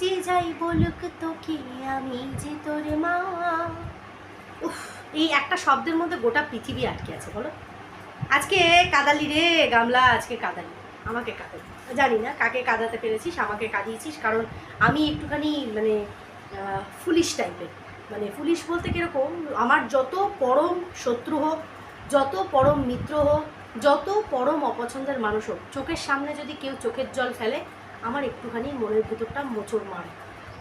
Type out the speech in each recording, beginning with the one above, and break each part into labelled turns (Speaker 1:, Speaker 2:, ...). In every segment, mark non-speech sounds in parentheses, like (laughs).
Speaker 1: যে যাই বলুক তোকে আমি যে তোর মা। এই একটা শব্দের মধ্যে গোটা পৃথিবী আটকে আছে, বলো। আজকে কাদালি রে, গামলা, আজকে কাদালি। আমাকে কাদালি। জানি না কাকে কাদাতে পেরেছিস, আমাকে কাঁদিয়েছিস, কারণ আমি একটুখানি মানে ফুলিশ টাইপের মানে ফুলিশ বলতে কীরকম, আমার যত পরম শত্রু হোক, যত পরম মিত্র হোক, যত পরম অপছন্দের মানুষ হোক, চোখের সামনে যদি কেউ চোখের জল ফেলে আমার একটুখানি মনের ভিতরটা মোচড় মারে।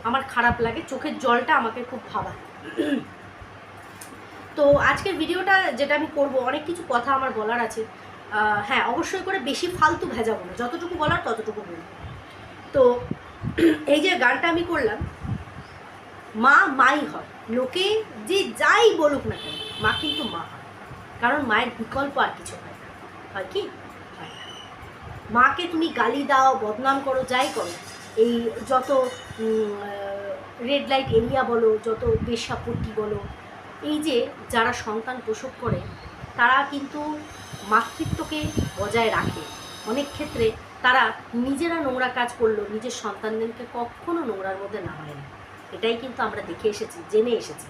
Speaker 1: আমার খারাপ লাগে, চোখের জলটা আমাকে খুব ভাবায়। তো আজকের ভিডিওটা যেটা আমি করব, অনেক কিছু কথা আমার বলার আছে। হ্যাঁ অবশ্যই করে বেশি ফালতু ভেজাবো না যতটুকু বলার ততটুকু বলব তো এই যে গানটা আমি করলাম, মা মাই হয়। লোকে যে যাই বলুক না কেন, মা কিন্তু মা হয়। কারণ মায়ের বিকল্প আর কিছু হয় হয় কি? হয় না। মাকে তুমি গালি দাও, বদনাম করো, যাই করো। এই যত রেড লাইট এরিয়া বলো, যত বেশাপট্টি বলো, এই যে যারা সন্তান প্রসব করে, তারা কিন্তু মাতৃত্বকে বজায় রাখে। অনেক ক্ষেত্রে তারা নিজেরা নোংরা কাজ করলেও নিজের সন্তানদেরকে কখনো নোংরার মধ্যে না নামায় না। এটাই কিন্তু আমরা দেখে এসেছি, জেনে এসেছি।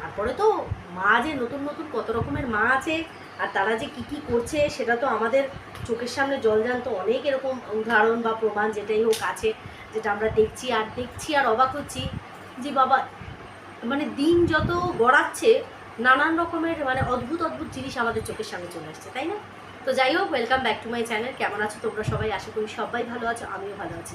Speaker 1: তারপরে তো মা যে নতুন নতুন কত রকমের মা আছে আর তারা যে কী কী করছে সেটা তো আমাদের চোখের সামনে জল জলজান্ত অনেক এরকম উদাহরণ বা প্রমাণ যেটাই হোক আছে, যেটা আমরা দেখছি আর দেখছি আর অবাক হচ্ছি যে বাবা মানে দিন যত গড়াচ্ছে নানান রকমের মানে অদ্ভুত অদ্ভুত জিনিস আমাদের চোখের সামনে চলে আসছে, তাই না? তো যাই হোক welcome back to my channel কেমন আছো তোমরা সবাই? আশা করি সবাই ভালো আছো, আমিও ভালো আছি।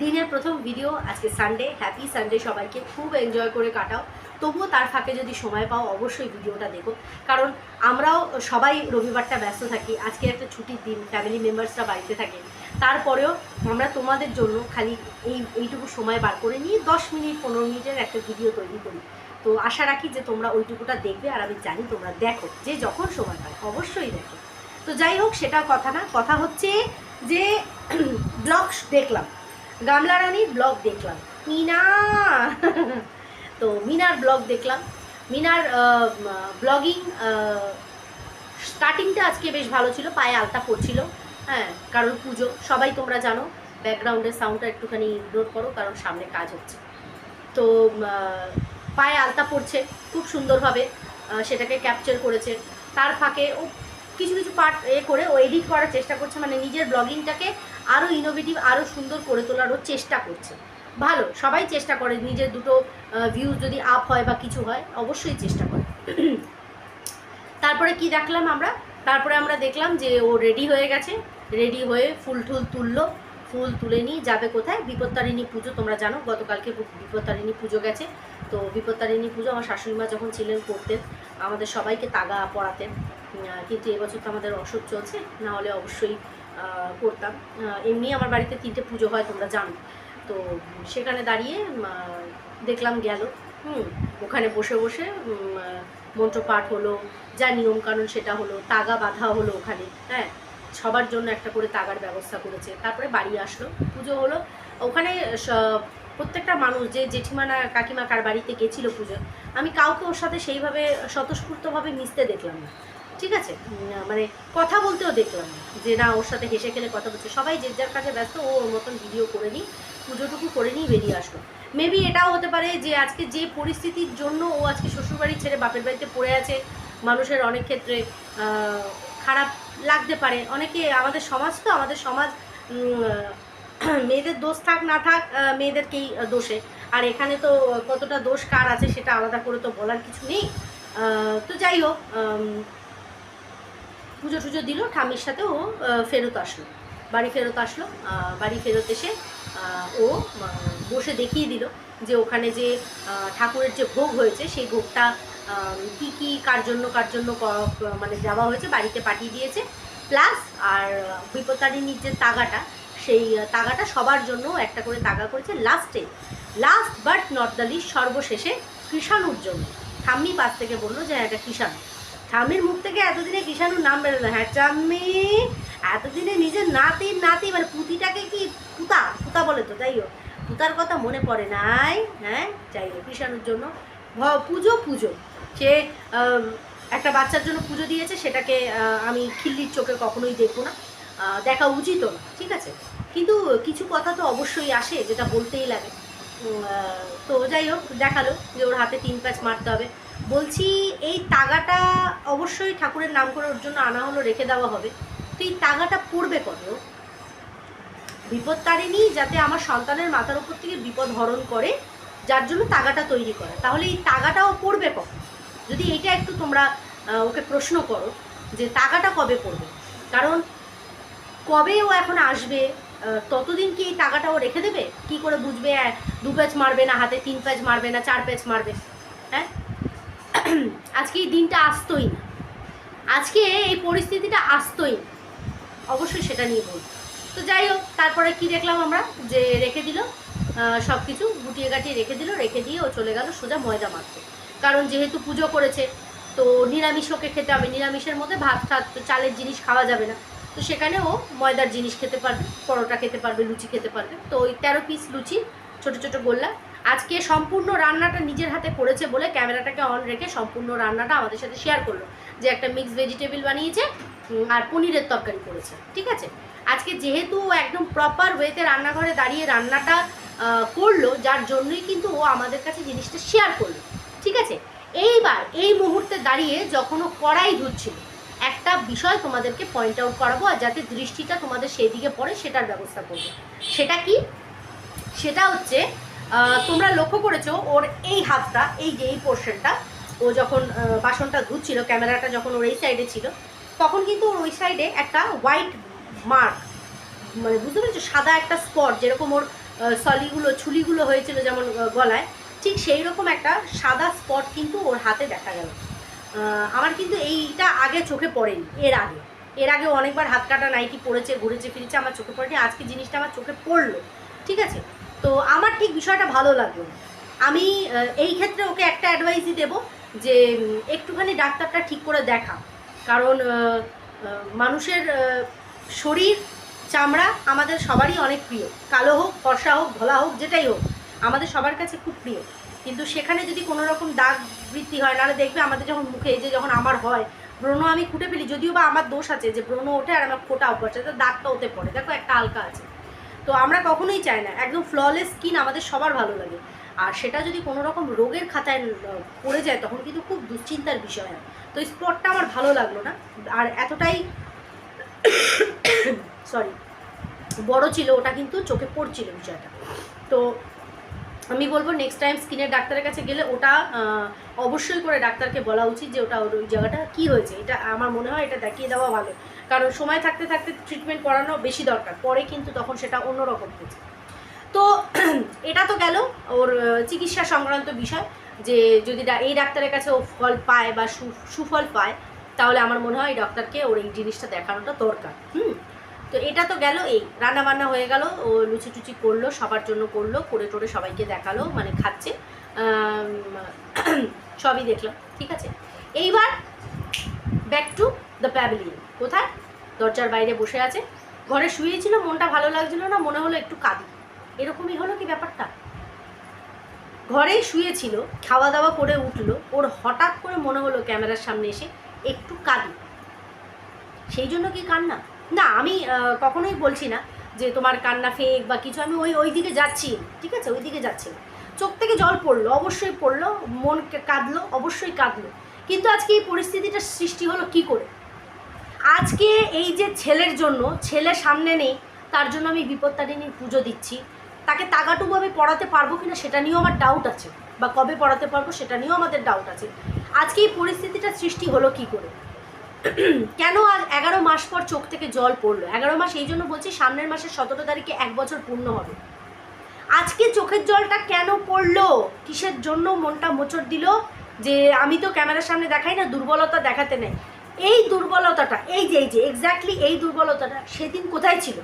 Speaker 1: দিনের প্রথম ভিডিও আজকে সানডে হ্যাপি সানডে সবাইকে। খুব এনজয় করে কাটাও। তবুও তার ফাঁকে যদি সময় পাও, অবশ্যই ভিডিওটা দেখো। কারণ আমরাও সবাই রবিবারটা ব্যস্ত থাকি, আজকে একটা ছুটির দিন ফ্যামিলি মেম্বার্সরা বাড়িতে থাকে। তারপরেও আমরা তোমাদের জন্য খালি এই, এইটুকু সময় বার করে নিয়ে দশ মিনিট, পনেরো মিনিটের একটা ভিডিও তৈরি করি। তো আশা রাখি যে তোমরা ওইটুকুটা দেখবে, আর আমি জানি তোমরা দেখো যে যখন সময় পায়, অবশ্যই দেখো। তো যাই হোক, সেটা কথা না, কথা হচ্ছে যে (clears throat) ব্লগ দেখলাম। গামলা রানীর ব্লগ দেখলাম। মিনা (laughs) তো মিনার ব্লগ দেখলাম। মিনার ব্লগিং স্টার্টিংটা আজকে বেশ ভালো ছিল, পায়ে আলতা পড়ছিল। হ্যাঁ কারণ পুজো, সবাই তোমরা জানো, ব্যাকগ্রাউন্ডের সাউন্ডটা একটুখানি ইগনোর করো, কারণ সামনে কাজ হচ্ছে। তো পায়ে আলতা পড়ছে, খুব সুন্দরভাবে সেটাকে ক্যাপচার করেছে। তার ফাঁকে ও কিছু কিছু পার্ট এ করে ও এডিট করার চেষ্টা করছে মানে নিজের ব্লগিংটাকে আরও ইনোভেটিভ আরও সুন্দর করে তোলারও চেষ্টা করছে। ভালো, সবাই চেষ্টা করে, নিজের দুটো ভিউজ যদি আপ হয় বা কিছু হয়, অবশ্যই চেষ্টা করে। তারপরে কি দেখলাম আমরা? তারপরে আমরা দেখলাম যে ও রেডি হয়ে গেছে। রেডি হয়ে ফুল টুল তুললো। ফুল তুলে নিয়ে যাবে কোথায়? বিপত্তারিণী পুজো, তোমরা জানো, গতকালকে বিপত্তারিণী পুজো গেছে। তো বিপত্তারিণী পুজো, আমার শাশুড়ি মা যখন ছিলেন করতেন, আমাদের সবাইকে তাগা পড়াতেন কিন্তু এবছর তো আমাদের অসুখ চলছে, না হলে অবশ্যই করতাম। এমনি আমার বাড়িতে তিনটে পুজো হয়, তোমরা জানো। তো সেখানে দাঁড়িয়ে দেখলাম গেল। হুম, ওখানে বসে বসে মন্ত্রপাঠ হলো, যা নিয়মকানুন সেটা হলো, তাগা বাঁধা হলো ওখানে হ্যাঁ? সবার জন্য একটা করে তাগার ব্যবস্থা করেছে। তারপরে বাড়ি আসলো, পুজো হলো। ওখানে প্রত্যেকটা মানুষ, যে জেঠিমা না কাকিমা কার বাড়িতে গেছিল পুজো, আমি কাউকে ওর সাথে সেইভাবে স্বতঃস্ফূর্তভাবে মিশতে দেখলাম না। ঠিক আছে? মানে কথা বলতেও দেখলাম না, যে না, ওর সাথে হেসে খেলে কথা বলছে। সবাই যে যার কাছে ব্যস্ত, ও ওর মতন ভিডিও করে নিই, পুজোটুকু করে নিই, বেরিয়ে আসলো। মেবি এটাও হতে পারে যে আজকে যে পরিস্থিতির জন্য ও আজকে শ্বশুরবাড়ি ছেড়ে বাপের বাড়িতে পড়ে আছে, মানুষের অনেক ক্ষেত্রে খারাপ লাগতে পারে। অনেকে আমাদের সমাজ তো, আমাদের সমাজ মেয়েদের দোষ থাক না থাক মেয়েদেরকেই দোষে। আর এখানে তো কতটা দোষ কার আছে সেটা আলাদা করে তো বলার কিছু নেই। তো যাই হোক পুজো টুজো দিল ঠামির সাথে ও ফেরত আসলো। বাড়ি ফেরত আসলো বাড়ি ফেরত এসে ও বসে দেখিয়ে দিল যে ওখানে যে ঠাকুরের যে ভোগ হয়েছে সেই ভোগটা কি কি কার জন্য কার জন্য মানে দেওয়া হয়েছে বাড়িতে পাঠিয়ে দিয়েছে। প্লাস আর বিপত্তারিণীর যে তাগাটা সেই তাগাটা সবার জন্য একটা করে তাগা করেছে লাস্টে last but not the least সর্বশেষে কৃষাণুর জন্য। ঠাম্মি পাশ থেকে বলল যে হ্যাঁ, এটা কৃষাণু। ঠাম্মির মুখ থেকে এতদিনে কৃষাণুর নাম বেরোলো হ্যাঁ ঠাম্মি এতদিনে নিজের নাতির নাতি মানে পুতিটাকে কি পুতা? পুতা বলে তো, যাই হোক। পুতার কথা মনে পড়ে নাই হ্যাঁ? যাই হোক কৃষাণুর জন্য। পুজো পুজো। সে একটা বাচ্চার জন্য পুজো দিয়েছে, সেটাকে আমি খিল্লির চোখে কখনোই দেখব না। দেখা উচিতও না, ঠিক আছে? কিন্তু কিছু কথা তো অবশ্যই আসে, যেটা বলতেই লাগে। তো যাই হোক, দেখাল যে ওর হাতে তিন প্যাচ মারতে হবে। বলছি, এই তাগাটা অবশ্যই ঠাকুরের নাম করে ওর জন্য আনা হলো, রেখে দেওয়া হবে। তো এই তাগাটা পড়বে কত বিপদ তারিণী যাতে আমার সন্তানের মাথার উপর থেকে বিপদ হরণ করে, যার জন্য তাগাটা তৈরি করে। তাহলে এই তাগাটাও পড়বে কখন যদি এটা একটু তোমরা ওকে প্রশ্ন করো, যে তাগাটা কবে পড়বে? কারণ কবে ও এখন আসবে ততদিন কি এই টাকাটা ও রেখে দেবে? কি করে বুঝবে দু প্যাচ মারবে না হাতে, তিন প্যাচ মারবে না, চার প্যাচ মারবে? হ্যাঁ? (clears throat) আজকে এই দিনটা আসতোই না। আজকে এই পরিস্থিতিটা আসতোই না। অবশ্যই সেটা নিয়ে বলব। তো যাই হোক, তারপরে কি দেখলাম আমরা? যে রেখে দিল সব কিছু গুটিয়ে গাটিয়ে রেখে দিল, রেখে দিয়ে ও চলে গেল সোজা ময়দা মারতে কারণ যেহেতু পুজো করেছে, তো নিরামিষ ওকে খেতে হবে। নিরামিষের মধ্যে ভাত টাত চালের জিনিস খাওয়া যাবে না। তো সেখানে ও ময়দার জিনিস খেতে পারবে, পরোটা খেতে পারবে, লুচি খেতে পারবে। তো ওই তেরো পিস লুচি, ছোট ছোট গোল্লা। আজকে সম্পূর্ণ রান্নাটা নিজের হাতে করেছে বলে ক্যামেরাটাকে অন রেখে সম্পূর্ণ রান্নাটা আমাদের সাথে শেয়ার করল। যে একটা মিক্স ভেজিটেবল বানিয়েছে আর পনিরের তরকারি করেছে, ঠিক আছে? আজকে যেহেতু একদম প্রপার ওয়েতে রান্নাঘরে দাঁড়িয়ে রান্নাটা করল, যার জন্যই কিন্তু ও আমাদের কাছে জিনিসটা শেয়ার করল, ঠিক আছে? এইবার এই মুহূর্তে দাঁড়িয়ে যখন ও কড়াই ধুচ্ছিল, একটা বিষয় তোমাদেরকে পয়েন্ট আউট করাবো, আর যাতে দৃষ্টিটা তোমাদের সেই দিকে পড়ে, সেটার ব্যবস্থা করব। সেটা কি? সেটা হচ্ছে তোমরা লক্ষ্য করেছ, ওর এই হাতটা, এই যে এই পোর্শনটা ও যখন বাসনটা ধুচ্ছিল, ক্যামেরাটা যখন ওর এই সাইডে ছিল তখন কিন্তু ওর ওই সাইডে একটা হোয়াইট মার্ক মানে বুঝতে পেরেছ? সাদা একটা স্পট যেরকম ওর সলিগুলো ছুলিগুলো হয়েছিল যেমন গলায়, ঠিক সেই রকম একটা সাদা স্পট কিন্তু ওর হাতে দেখা গেল। আমার কিন্তু এইটা আগে চোখে পড়েনি, এর আগে। এর আগে অনেকবার হাত কাটা, নাইটি পড়েছে ঘুরেছে, ফিরেছে, আমার চোখে পড়েনি, আজকে জিনিসটা আমার চোখে পড়ল, ঠিক আছে? তো আমার ঠিক বিষয়টা ভালো লাগল আমি এই ক্ষেত্রে ওকে একটা অ্যাডভাইসই দেবো যে একটুখানি ডাক্তারটা ঠিক করে দেখা। কারণ মানুষের শরীর, চামড়া আমাদের সবারই অনেক প্রিয়। কালো হোক, ফর্সা হোক, ধলা হোক, যেটাই হোক, আমাদের সবার কাছে খুব প্রিয়। কিন্তু সেখানে যদি কোনো রকম দাগ বৃদ্ধি হয়, নাহলে দেখবে আমাদের যখন মুখে যে যখন আমার হয়, ব্রণ আমি খুঁটে ফেলি, যদিও বা আমার দোষ আছে যে ব্রণ ওঠে আর আমার ফোটা অভ্যাস আছে দাগটা ওতে পড়ে। দেখো একটা হালকা আছে। তো আমরা কখনোই চাই না, একদম ফ্ললেস স্কিন আমাদের সবার ভালো লাগে। আর সেটা যদি কোনো রকম রোগের খাতায় পড়ে যায়, তখন কিন্তু খুব দুশ্চিন্তার বিষয় হয়। তো স্পটটা আমার ভালো লাগল না। আর এতটাই সরি বড় ছিল, ওটা কিন্তু চোখে পড়ছিল বিষয়টা। তো আমি বলব নেক্সট টাইম স্কিনের ডাক্তারের কাছে গেলে ওটা অবশ্যই করে ডাক্তারকে বলা উচিত যে ওটা ওই জায়গাটা কী হয়েছে। এটা আমার মনে হয় এটা দেখিয়ে দেওয়া ভালো। কারণ সময় থাকতে থাকতে ট্রিটমেন্ট করানো বেশি দরকার। পরে কিন্তু তখন সেটা অন্যরকম হয়েছে তো গেল ওর চিকিৎসা সংক্রান্ত বিষয়, যে যদি এই ডাক্তারের কাছে ও ফল পায় বা সুফল পায়, তাহলে আমার মনে হয় এই ডাক্তারকে ওর এই জিনিসটা দেখানোটা দরকার, হুম? তো এটা তো গেল, এই রান্না বান্না হয়ে গেল, ও লুচি টুচি করল, সবার জন্য করল, করে টোরে সবাইকে দেখাল মানে খাচ্ছে (coughs) সবই দেখলাম, ঠিক আছে? এইবার ব্যাক টু দ্য প্যাভিলিয়ন কোথায়? দরজার বাইরে বসে আছে, ঘরে শুয়েছিল, মনটা ভালো লাগছিল না, মনে হলো একটু কাঁদি, এরকমই হলো কি ব্যাপারটা? ঘরেই শুয়েছিল খাওয়া দাওয়া করে উঠল, ওর হঠাৎ করে মনে হলো ক্যামেরার সামনে এসে একটু কাঁদি সেই জন্য কি কান্না? না, আমি কখনোই বলছি না যে তোমার কান্না ফেক বা কিছু, আমি ওই ওই দিকে যাচ্ছি, ঠিক আছে? ওই দিকে যাচ্ছি চোখ থেকে জল পড়ল, অবশ্যই পড়ল, মন কাঁদলো, অবশ্যই কাঁদলো। কিন্তু আজকে এই পরিস্থিতিটা সৃষ্টি হলো কি করে? আজকে এই যে ছেলের জন্য, ছেলে সামনে নেই, তার জন্য আমি বিপত্তারিণীর পুজো দিচ্ছি তাকে তাগাটুকু আমি পড়াতে পারব কিনা সেটা নিয়েও আমার ডাউট আছে। বা কবে পড়াতে পারব সেটা নিয়েও আমাদের ডাউট আছে। আজকে এই পরিস্থিতিটা সৃষ্টি হলো কি করে? কেন আজ এগারো মাস পর চোখ থেকে জল পড়ল? এগারো মাস এই জন্য বলছি সামনের মাসের সতেরো তারিখে এক বছর পূর্ণ হবে। আজকে চোখের জলটা কেন পড়ল? কিসের জন্য মনটা মোচড় দিল? যে আমি তো ক্যামেরার সামনে দেখাই না, দুর্বলতা দেখাতে নেই। এই দুর্বলতাটা, এই যে এই যে এক্স্যাক্টলি এই দুর্বলতাটা সেদিন কোথায় ছিল?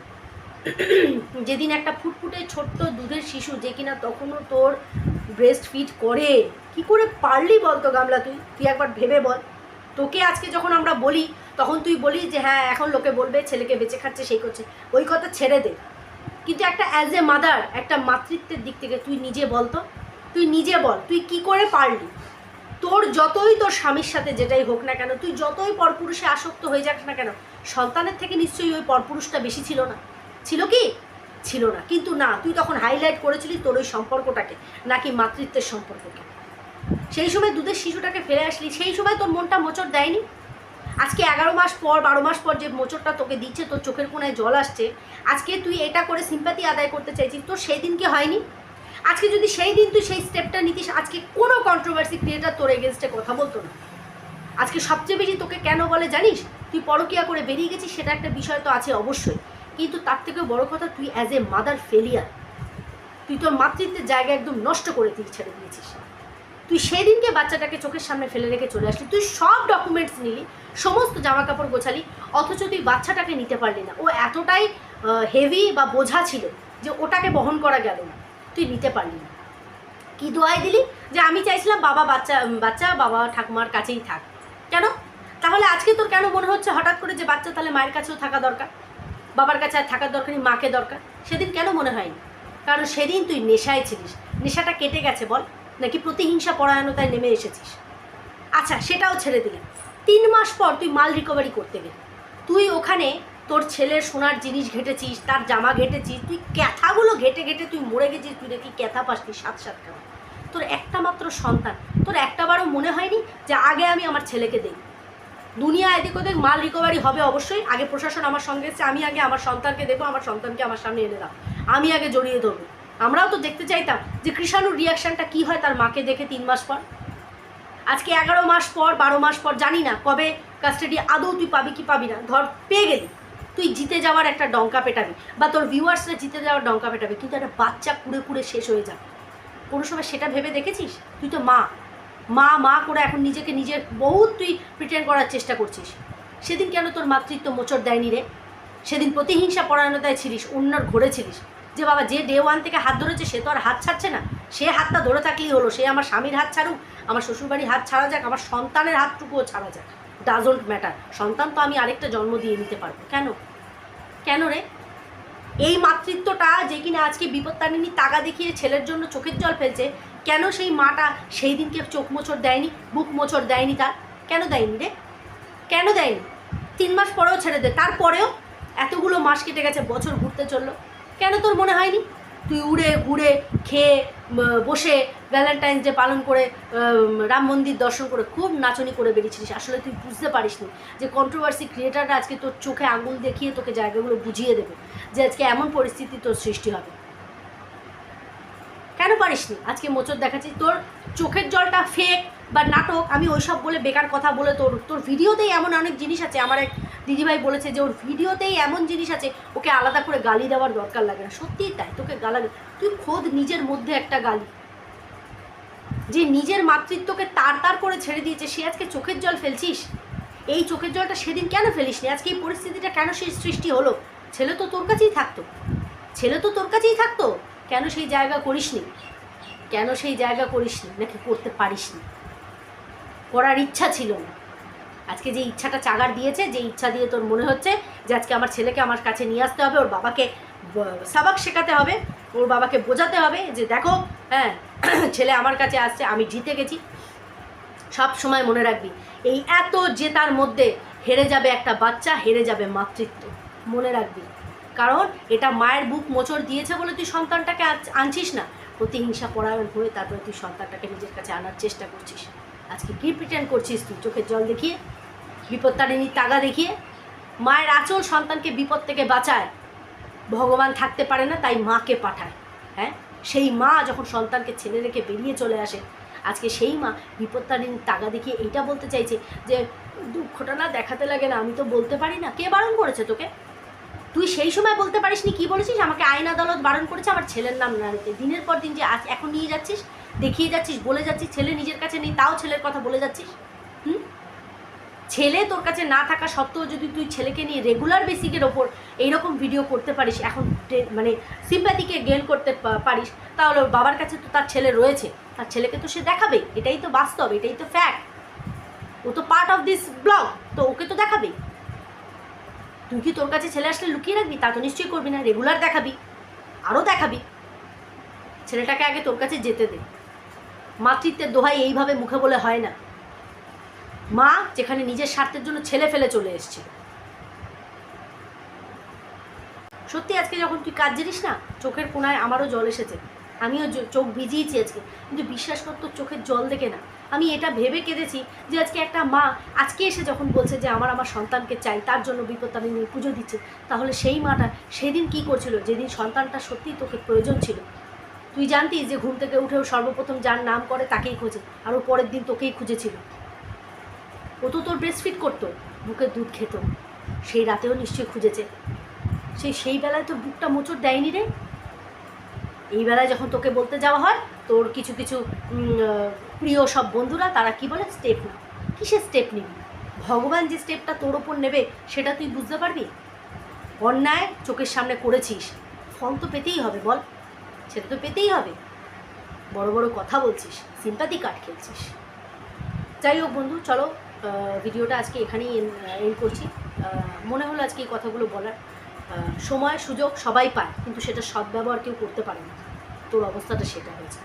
Speaker 1: যেদিন একটা ফুটফুটে ছোট্ট দুধের শিশু যে কিনা তখনও তোর ব্রেস্ট ফিট করে, কি করে পারলি বল তো গামলা তুই? তুই একবার ভেবে বল। তোকে আজকে যখন আমরা বলি, তখন তুই বলি যে হ্যাঁ এখন লোকে বলবে, ছেলেকে বেঁচে খাচ্ছে, সেই করছে। ওই কথা ছেড়ে দে। কিন্তু একটা অ্যাজ এ মাদার একটা মাতৃত্বের দিক থেকে তুই নিজে বলতো তুই নিজে বল, তুই কি করে পারলি? তোর যতই তোর স্বামীর সাথে যেটাই হোক না কেন, তুই যতই পরপুরুষে আসক্ত হয়ে যাক না কেন, সন্তানের থেকে নিশ্চয়ই ওই পরপুরুষটা বেশি ছিল না। ছিল কি? ছিল না। কিন্তু না, তুই তখন হাইলাইট করেছিলি তোর ওই সম্পর্কটাকে, নাকি মাতৃত্বের সম্পর্ককে। সেই সময় দুধের শিশুটাকে ফেলে আসলি, সেই সময় তোর মনটা মোচড় দেয়নি? আজকে এগারো মাস পর, বারো মাস পর যে মোচরটা তোকে দিচ্ছে, তোর চোখের কোনায় জল আসছে, আজকে তুই এটা করে সিম্পাতি আদায় করতে চাইছিস, তোর সেই দিনকে হয়নি? আজকে যদি সেই দিন তুই সেই স্টেপটা নিতিস, আজকে কোনো কন্ট্রোভার্সি ক্রিয়েটার তোর এগেনস্টে কথা বলতো না। আজকে সবচেয়ে বেশি তোকে কেন বলে জানিস? তুই পরকিয়া করে বেরিয়ে গেছিস, সেটা একটা বিষয় তো আছে অবশ্যই। কিন্তু তার থেকেও বড় কথা, তুই অ্যাজ এ মাদার ফেলিয়ার তুই তোর মাতৃত্বের জায়গা একদম নষ্ট করে তুই ছেড়ে দিয়েছিস। তুই সেদিনকে বাচ্চাটাকে চোখের সামনে ফেলে রেখে চলে আসলি, তুই সব ডকুমেন্টস নিলি, সমস্ত জামা কাপড় গোছালি, অথচ তুই বাচ্চাটাকে নিতে পারলি না। ও এতটাই হেভি বা বোঝা ছিল যে ওটাকে বহন করা গেল না, তুই নিতে পারলি না। কি দোয়াই দিলি? যে আমি চাইছিলাম বাবা বাচ্চা বাচ্চা, বাবা ঠাকুমার কাছেই থাক। কেন? তাহলে আজকে তোর কেন মনে হচ্ছে হঠাৎ করে যে বাচ্চা তাহলে মায়ের কাছেও থাকা দরকার? বাবার কাছে আর থাকার দরকার নেই, মাকে দরকার। সেদিন কেন মনে হয়নি? কারণ সেদিন তুই নেশায় ছিলিস। নেশাটা কেটে গেছে বল, নাকি প্রতিহিংসা পরায়ণতায় নেমে এসেছিস? আচ্ছা সেটাও ছেড়ে দিলাম। তিন মাস পর তুই মাল রিকভারি করতে গেলি। তুই ওখানে তোর ছেলের সোনার জিনিস ঘেটেছিস, তার জামা ঘেটেছিস, তুই ক্যাথাগুলো ঘেটে ঘেটে তুই মরে গেছিস, তুই নাকি ক্যাথা পাসনি সাত সাত টাকা তোর একটা মাত্র সন্তান। তোর একটাবারও মনে হয়নি যে আগে আমি আমার ছেলেকে দেই দুনিয়া এদিক ওদিক মাল রিকভারি হবে অবশ্যই। আগে প্রশাসন আমার সঙ্গে এসছে, আমি আগে আমার সন্তানকে দেবো আমার সন্তানকে আমার সামনে এনে দাও। আমি আগে জড়িয়ে ধরবো। আমরাও তো দেখতে চাইতাম যে কৃষাণুর রিয়াকশানটা কী হয় তার মাকে দেখে তিন মাস পর। আজকে এগারো মাস পর, বারো মাস পর, জানি না, কবে কাস্টাডি আদৌ তুই পাবি কি পাবি না। ধর, পেয়ে গেলি। তুই জিতে যাওয়ার একটা ডঙ্কা পেটাবি বা তোর ভিউয়ার্সরা জিতে যাওয়ার ডঙ্কা পেটাবি, কিন্তু একটা বাচ্চা কুড়ে কুড়ে শেষ হয়ে যাবে। কোনো সময় সেটা ভেবে দেখেছিস? তুই তো মা। মা মা করে এখন নিজেকে নিজের বহুত তুই প্রিটেন্ড করার চেষ্টা করছিস। সেদিন কেন তোর মাতৃত্ব মোচড় দেয়নি রে? সেদিন প্রতিহিংসা পরায়ণতায় ছিলিস, অন্যর ঘরে ছিলিস। যে বাবা, যে ডে ওয়ান থেকে হাত ধরেছে, সে তো আর হাত ছাড়ছে না। সে হাতটা ধরে থাকলেই হলো, সে আমার স্বামীর হাত ছাড়ুক, আমার শ্বশুরবাড়ির হাত ছাড়া যাক, আমার সন্তানের হাতটুকুও ছাড়া যাক। ডাজন্ট ম্যাটার সন্তান তো আমি আরেকটা জন্ম দিয়ে নিতে পারব। কেন? কেন রে? এই মাতৃত্বটা যে কিনা আজকে বিপত্তারিণী তাগা দেখিয়ে ছেলের জন্য চোখের জল ফেলছে কেন সেই মাটা সেই দিনকে চোখ মোচড় দেয়নি, বুক মোচড় দেয়নি তার? কেন দেয়নি রে? কেন দেয়নি? তিন মাস পরেও ছেড়ে দে, তারপরেও এতগুলো মাস কেটে গেছে, বছর ঘুরতে চলল। কেন তোর মনে হয়নি? তুই উড়ে ঘুরে খেয়ে বসে ভ্যালেন্টাইন্স ডে পালন করে রাম মন্দির দর্শন করে খুব নাচনি করে বেরিয়েছিলিস। আসলে তুই বুঝতে পারিসনি যে কন্ট্রোভার্সি ক্রিয়েটাররা আজকে তোর চোখে আঙুল দেখিয়ে তোকে জায়গাগুলো বুঝিয়ে দেবে যে আজকে এমন পরিস্থিতি তোর সৃষ্টি হবে। কেন পারিসনি আজকে মোচর দেখাচ্ছিস তোর চোখের জলটা ফেক বা নাটক, আমি ওইসব বলে বেকার কথা বলে তোর তোর ভিডিওতেই এমন অনেক জিনিস আছে। আমার এক দিদিভাই বলেছে যে ওর ভিডিওতেই এমন জিনিস আছে, ওকে আলাদা করে গালি দেওয়ার দরকার লাগে না। সত্যিই তাই, তোকে গালা তুই খোদ নিজের মধ্যে একটা গালি। যে নিজের মাতৃত্বকে তার তার করে ছেড়ে দিয়েছে, সে আজকে চোখের জল ফেলছিস? এই চোখের জলটা সেদিন কেন ফেলিসনি আজকে এই পরিস্থিতিটা কেন সৃষ্টি হলো? ছেলে তো তোর কাছেই থাকতো। ছেলে তো তোর কাছেই থাকতো। কেন সেই জায়গা করিসনি? কেন সেই জায়গা করিসনি? নাকি করতে পারিসনি? করার ইচ্ছা ছিল না। আজকে যে ইচ্ছাটা চাগার দিয়েছে, যে ইচ্ছা দিয়ে তোর মনে হচ্ছে যে আজকে আমার ছেলেকে আমার কাছে নিয়ে আসতে হবে, ওর বাবাকে সাবাক শেখাতে হবে, ওর বাবাকে বোঝাতে হবে যে দেখো হ্যাঁ (clears throat) ছেলে আমার কাছে আসছে, আমি জিতে গেছি। সব সময় মনে রাখবি, এই এত জেতার মধ্যে হেরে যাবে একটা বাচ্চা, হেরে যাবে মাতৃত্ব। মনে রাখবি। কারণ এটা মায়ের বুক মোচড় দিয়েছে বলে তুই সন্তানটাকে আনছিস না। প্রতিহিংসা, পরায়ণ হয়ে তারপরে তুই সন্তানটাকে নিজের কাছে আনার চেষ্টা করছিস। আজকে কী প্রিটেন্ড করছিস তুই? চোখের জল দেখিয়ে বিপত্তারিণীর তাগা দেখিয়ে, মায়ের আচল সন্তানকে বিপদ থেকে বাঁচায়। ভগবান থাকতে পারে না, তাই মাকে পাঠায়। হ্যাঁ? সেই মা যখন সন্তানকে ছেড়ে রেখে বেরিয়ে চলে আসে, আজকে সেই মা বিপত্তারিণীর তাগা দেখিয়ে এইটা বলতে চাইছে যে, দুঃখটা না দেখাতে লাগে না, আমি তো বলতে পারি না। কে বারণ করেছে তোকে? তুই সেই সময় বলতে পারিসনি, কি বলেছিস? আমাকে আইন আদালত বারণ করেছে, আমার ছেলের নাম না নিতে দিনের পর দিন যে আজ এখন নিয়ে যাচ্ছিস, দেখিয়ে যাচ্ছিস, বলে যাচ্ছিস, ছেলে নিজের কাছে নেই, তাও ছেলের কথা বলে যাচ্ছিস, হুম? ছেলে তোর কাছে না থাকা সত্ত্বেও যদি তুই ছেলেকে নিয়ে রেগুলার বেসিকের ওপর এইরকম ভিডিও করতে পারিস, এখন মানে সিম্প্যাথিকে গেন করতে পারিস, তাহলে বাবার কাছে তো তার ছেলে রয়েছে। তার ছেলেকে তো সে দেখাবে, এটাই তো বাস্তব, এটাই তো ফ্যাক্ট ও তো পার্ট অফ দিস ব্লগ তো ওকে তো দেখাবেই। তুই কি তোর কাছে ছেলে আসলে লুকিয়ে রাখবি? তা তো নিশ্চয়ই করবি না রেগুলার দেখাবি আরও দেখাবি। ছেলেটাকে আগে তোর কাছে যেতে দে। মাতৃত্বের দোহাই এইভাবে মুখে বলে হয় না। মা, যেখানে নিজের স্বার্থের জন্য ছেলে ফেলে চলে এসছে। সত্যি আজকে যখন তুই কাজ জানিস না, চোখের কোনায় আমারও জল এসেছে। আমিও চোখ ভিজিয়েছি আজকে। কিন্তু বিশ্বাস করতো চোখের জল দেখে না। আমি এটা ভেবে কেঁদেছি যে আজকে একটা মা আজকে এসে যখন বলছে যে আমার আমার সন্তানকে চাই, তার জন্য বিপত্তারিণী পুজো দিচ্ছে, তাহলে সেই মাটা সেদিন কি করছিল? যেদিন সন্তানটা সত্যিই তোকে প্রয়োজন ছিল। তুই জানতিস যে ঘুম থেকে উঠেও সর্বপ্রথম যার নাম করে তাকেই খোঁজে, আর ও পরের দিন তোকেই খুঁজেছিল। ও তো তোর ব্রেস্ট ফিট করতো বুকের দুধ খেত। সেই রাতেও নিশ্চয়ই খুঁজেছে। সেই সেই বেলায় তোর বুকটা মোচড় দেয়নি রে? এই বেলায় যখন তোকে বলতে যাওয়া হয়, তোর কিছু কিছু প্রিয় সব বন্ধুরা, তারা কি বলে? স্টেপ না কিসের স্টেপ নিবি? ভগবান যে স্টেপটা তোর ওপর নেবে, সেটা তুই বুঝতে পারবি? অন্যায় চোখের সামনে করেছিস। ফল তো পেতেই হবে, বল। সেটা তো পেতেই হবে। বড় বড় কথা বলছিস সিম্পাতি কার্ড খেলছিস। যাই হোক বন্ধু, চলো ভিডিওটা আজকে এখানেই এন্ড করছি। মনে হলো আজকে এই কথাগুলো বলার। সময়, সুযোগ সবাই পায়, কিন্তু সেটা সদ্ব্যবহার কেউ করতে পারে না। তোর অবস্থাটা সেটা হয়েছে।